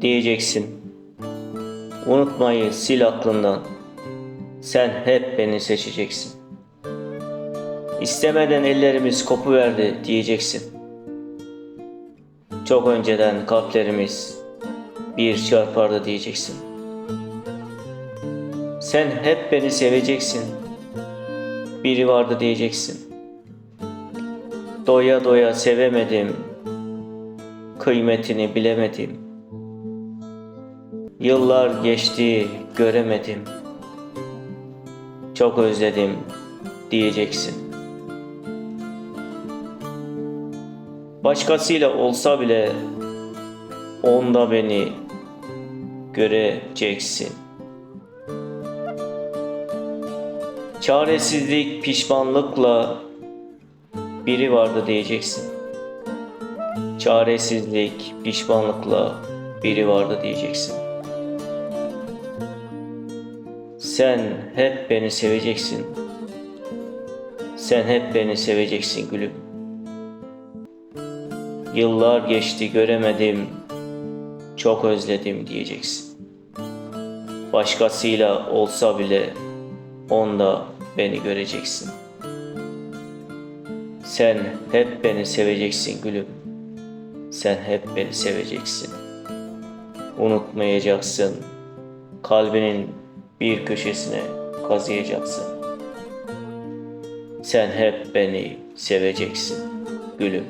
diyeceksin. Unutmayı sil aklından. Sen hep beni seçeceksin. İstemeden ellerimiz kopuverdi diyeceksin. Çok önceden kalplerimiz bir çarpardı diyeceksin. Sen hep beni seveceksin. Biri vardı diyeceksin. Doya doya sevemedim. Kıymetini bilemedim. Yıllar geçti göremedim. Çok özledim diyeceksin. Başkasıyla olsa bile onda beni göreceksin. Çaresizlik, pişmanlıkla biri vardı diyeceksin. Çaresizlik, pişmanlıkla biri vardı diyeceksin. Sen hep beni seveceksin. Sen hep beni seveceksin gülüm. Yıllar geçti göremedim, çok özledim diyeceksin. Başkasıyla olsa bile onda beni göreceksin. Sen hep beni seveceksin gülüm. Sen hep beni seveceksin. Unutmayacaksın. Kalbinin bir köşesine kazıyacaksın. Sen hep beni seveceksin gülüm.